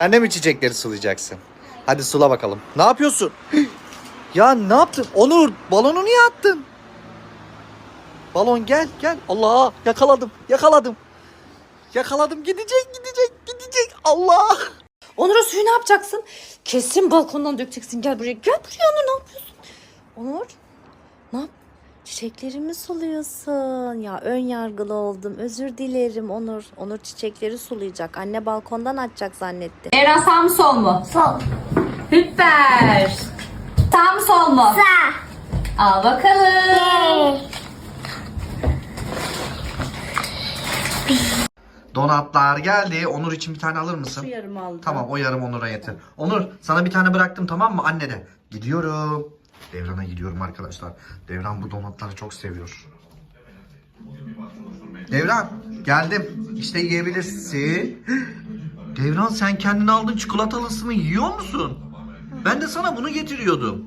Sen mi çiçekleri sulayacaksın? Hadi sula bakalım. Ne yapıyorsun? ya ne yaptın? Onur balonu niye attın? Balon gel gel. Allah yakaladım yakaladım. Yakaladım gidecek gidecek gidecek. Allah. Onur o suyu ne yapacaksın? Kesin balkondan dökeceksin. Gel buraya. Gel buraya Onur ne yapıyorsun? Onur? Çiçeklerimi suluyorsun. Ya ön yargılı oldum. Özür dilerim Onur. Onur çiçekleri sulayacak. Anne balkondan açacak zannetti. Eren sağ mı sol mu? Sol. Süper. Sağ mı sol mu? Sağ. Al bakalım. Donatlar geldi. Onur için bir tane alır mısın? yarım aldım. Tamam o yarım Onur'a yeter. Onur sana bir tane bıraktım tamam mı anne de. Gidiyorum. Devran'a gidiyorum arkadaşlar. Devran bu donatları çok seviyor. Devran geldim. İşte yiyebilirsin. Devran sen kendin aldın çikolatalısını yiyor musun? Ben de sana bunu getiriyordum.